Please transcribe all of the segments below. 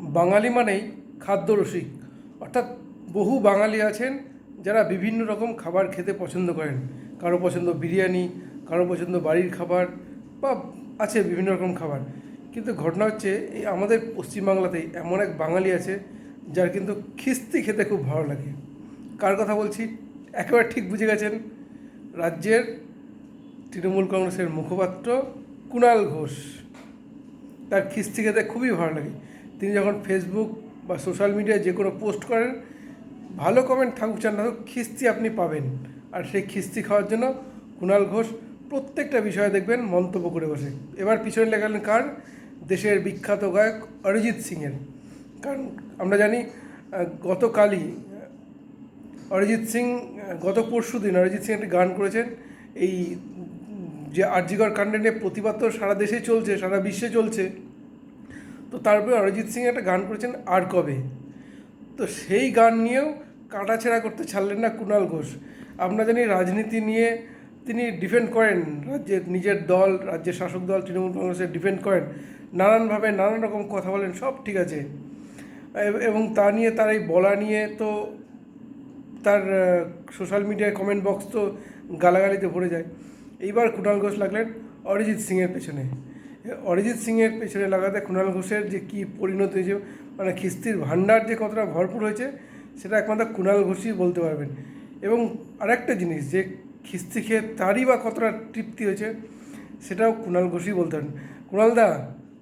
বাঙালি মানেই খাদ্যরসিক অর্থাৎ বহু বাঙালি আছেন যারা বিভিন্ন রকম খাবার খেতে পছন্দ করেন। কারও পছন্দ বিরিয়ানি, কারও পছন্দ বাড়ির খাবার বা আছে বিভিন্ন রকম খাবার। কিন্তু ঘটনা হচ্ছে, এই আমাদের পশ্চিমবাংলাতেই এমন এক বাঙালি আছে যার কিন্তু খিস্তি খেতে খুব ভালো লাগে। কার কথা বলছি? একেবারে ঠিক বুঝে গেছেন। রাজ্যের তৃণমূল কংগ্রেসের মুখপাত্র কুণাল ঘোষ। তার খিস্তি খেতে খুবই ভালো লাগে। তিনি যখন ফেসবুক বা সোশ্যাল মিডিয়ায় যে কোনো পোস্ট করেন, ভালো কমেন্ট থাকুক, চান না খিস্তি আপনি পাবেন। আর সেই খিস্তি খাওয়ার জন্য কুণাল ঘোষ প্রত্যেকটা বিষয়ে দেখবেন মন্তব্য করে বসে। এবার পিছনে লেখালেন কার? দেশের বিখ্যাত গায়ক অরিজিৎ সিংয়ের। কারণ আমরা জানি গতকালই অরিজিৎ সিং গত পরশু দিন অরিজিৎ সিং একটি গান করেছেন। এই যে আরজিগর কাণ্ডে নিয়ে প্রতিবাদ তো সারা দেশে চলছে, সারা বিশ্বে চলছে। তো তারপরে অরিজিৎ সিং একটা গান করেছেন আর কবে? তো সেই গান নিয়েও কাটাছেড়া করতে ছাড়লেন না কুণাল ঘোষ। আমরা জানি রাজনীতি নিয়ে তিনি ডিফেন্ড করেন, রাজ্যের নিজের দল, রাজ্যের শাসক দল, তৃণমূল কংগ্রেসের ডিফেন্ড করেন। নানানভাবে নানান রকম কথা বলেন, সব ঠিক আছে। এবং তা নিয়ে তার এই বলা নিয়ে তো তার সোশ্যাল মিডিয়ায় কমেন্ট বক্স তো গালাগালিতে ভরে যায়। এইবার কুণাল ঘোষ লাগলেন অরিজিৎ সিংয়ের পেছনে। অরিজিৎ সিংয়ের পেছনে লাগাতে কুণাল ঘোষের যে কী পরিণত হয়েছে মানে খিস্তির ভাণ্ডার যে কতটা ভরপুর হয়েছে, সেটা একমাত্র কুণাল ঘোষই বলতে পারবেন। এবং আরেকটা জিনিস, যে খিস্তি খেয়ে তারই বা কতটা তৃপ্তি হয়েছে, সেটাও কুণাল ঘোষই বলতে পারেন। কুণালদা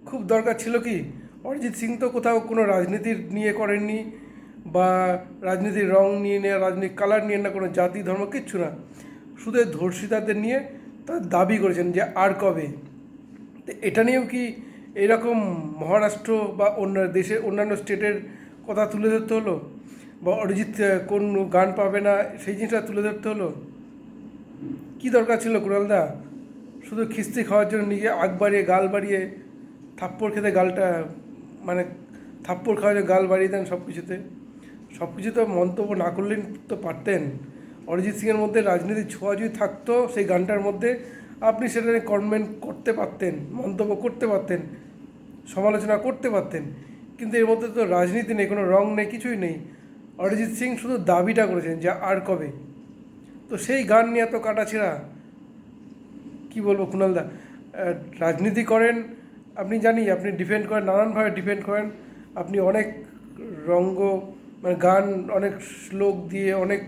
খুব দরকার ছিল কি, অরিজিৎ সিং তো কোথাও কোনো রাজনীতির নিয়ে করেননি, বা রাজনীতির রং নিয়ে নেওয়া রাজনীতির কালার নিয়ে না কোনো জাতি ধর্ম, কিচ্ছু না। শুধু ধর্ষিতাদের নিয়ে তার দাবি করেছেন যে আর কবে? এটা নিয়েও কি এরকম মহারাষ্ট্র বা অন্য দেশের অন্যান্য স্টেটের কথা তুলে ধরতে হলো? বা অরিজিৎ কোন গান পাবে না, সেই জিনিসটা তুলে ধরতে হলো? কি দরকার ছিল কুণালদা শুধু খিস্তি খাওয়ার জন্য নিজে আগ বাড়িয়ে, গাল বাড়িয়ে, থাপ্পড় খেতে গালটা মানে থাপ্পড় খাওয়ার জন্য গাল বাড়িয়ে দেন সব কিছুতে সব কিছু তো মন্তব্য না করলেন তো পারতেন। অরিজিৎ সিংয়ের মধ্যে রাজনীতির ছোঁয়া যদি থাকতো, সেই গানটার মধ্যে আপনি সেটা নিয়ে কমেন্ট করতে পারতেন, মন্তব্য করতে পারতেন, সমালোচনা করতে পারতেন, কিন্তু এর মধ্যে তো রাজনীতি নেই, কোনো রং নেই, কিছুই নেই। অরিজিৎ সিং শুধু দাবিটা করেছেন যে আর কবে? তো সেই গান নিয়ে এত কাটাছেড়া, কি বলব কুণালদা রাজনীতি করেন, আপনি জানি, আপনি ডিফেন্ড করেন, নানানভাবে ডিফেন্ড করেন, আপনি অনেক রঙ্গ মানে গান অনেক শ্লোক দিয়ে অনেক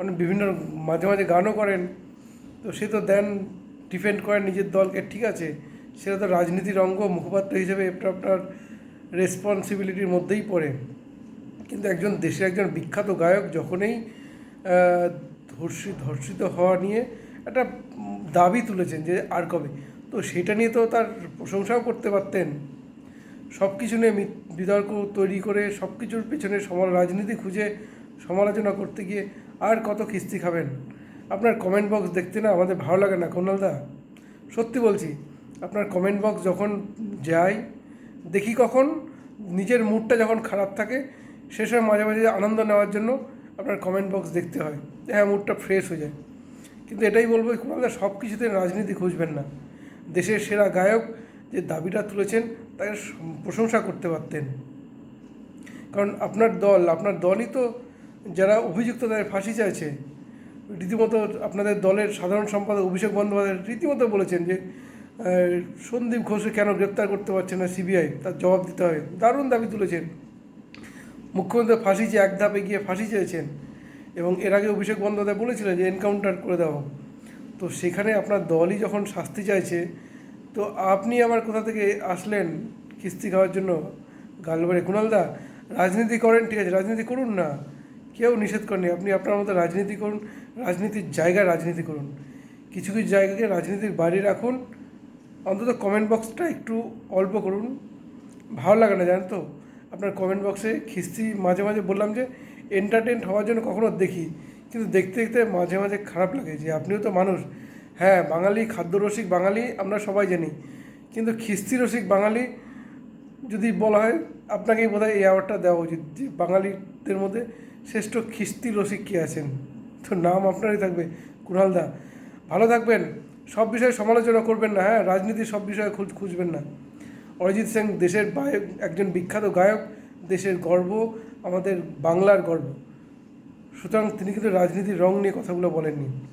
অনেক বিভিন্ন, মাঝে মাঝে গানও করেন, তো সে তো দেন ডিফেন্ড করেন নিজের দলকে, ঠিক আছে? সেটা তো রাজনীতির অঙ্গ, মুখপাত্র হিসেবে এটা আপনার রেসপন্সিবিলিটির মধ্যেই পড়ে। কিন্তু একজন দেশের একজন বিখ্যাত গায়ক যখনই ধর্ষিত ধর্ষিত হওয়া নিয়ে একটা দাবি তুলেছেন যে আর কবে? তো সেটা নিয়ে তো তার প্রশংসাও করতে পারতেন। সব কিছু নিয়ে বিতর্ক তৈরি করে সব কিছুর পেছনে সমাল, রাজনীতি খুঁজে সমালোচনা করতে গিয়ে আর কত কিস্তি খাবেন? আপনার কমেন্ট বক্স দেখতে না আমাদের ভালো লাগে না কন্যালদা সত্যি বলছি, আপনার কমেন্ট বক্স যখন যাই দেখি কখন নিজের মুডটা যখন খারাপ থাকে সে সময় মাঝে মাঝে আনন্দ নেওয়ার জন্য আপনার কমেন্ট বক্স দেখতে হয়। হ্যাঁ মুডটা ফ্রেশ হয়ে যায়। কিন্তু এটাই বলব কুণালদা সব কিছুতে রাজনীতি খুঁজবেন না। দেশের সেরা গায়ক যে দাবিটা তুলেছেন, তাকে প্রশংসা করতে পারতেন। কারণ আপনার দল, আপনার দলই তো যারা অভিযুক্ত তাদের ফাঁসি চাইছে রীতিমতো আপনাদের দলের সাধারণ সম্পাদক অভিষেক বন্দ্যোপাধ্যায় রীতিমতো বলেছেন যে সন্দীপ ঘোষকে কেন গ্রেপ্তার করতে পারছে না সিবিআই? তার জবাব দিতে হবে দারুণ দাবি তুলেছেন। মুখ্যমন্ত্রী ফাঁসি চেয়ে এক ধাপে গিয়ে ফাঁসি চেয়েছেন এবং এর আগে অভিষেক বন্দ্যোপাধ্যায় বলেছিলেন যে, এনকাউন্টার করে দাও। তো সেখানে আপনার দলই যখন শাস্তি চাইছে, তো আপনি আবার কোথা থেকে আসলেন কিস্তি খাওয়ার জন্য? গালবারে কুণালদা রাজনীতি করেন, ঠিক আছে, রাজনীতি করুন না। কেউ নিষেধ করেনি আপনি আপনার মতো রাজনীতি করুন, রাজনীতির জায়গায় রাজনীতি করুন। কিছু কিছু জায়গাকে রাজনীতির বাইরে রাখুন। অন্তত কমেন্ট বক্সটা একটু অল্প করুন। ভালো লাগে না, জানেন তো? আপনার কমেন্ট বক্সে খিস্তি মাঝে মাঝে বললাম যে এন্টারটেন হওয়ার জন্য কখনো দেখি। কিন্তু দেখতে দেখতে মাঝে মাঝে খারাপ লাগে যে, আপনিও তো মানুষ। হ্যাঁ বাঙালি, খাদ্যরসিক বাঙালি আমরা সবাই জানি। কিন্তু খিস্তি রসিক বাঙালি যদি বলা হয়, আপনাকেই বোধ হয় এই অ্যাওয়ার্ডটা দেওয়া উচিত যে, বাঙালিদের মধ্যে শ্রেষ্ঠ খিস্তি রসিক কে আছেন? তো নাম আপনারই থাকবে, কুণালদা। ভালো থাকবেন। সব বিষয়ে সমালোচনা করবেন না হ্যাঁ? রাজনীতির সব বিষয়ে খুঁজ খুঁজবেন না। অরিজিৎ সিং দেশের গায়ক একজন বিখ্যাত গায়ক, দেশের গর্ব, আমাদের বাংলার গর্ব। সুতরাং তিনি কিন্তু রাজনীতির রং নিয়ে কথাগুলো বলেননি।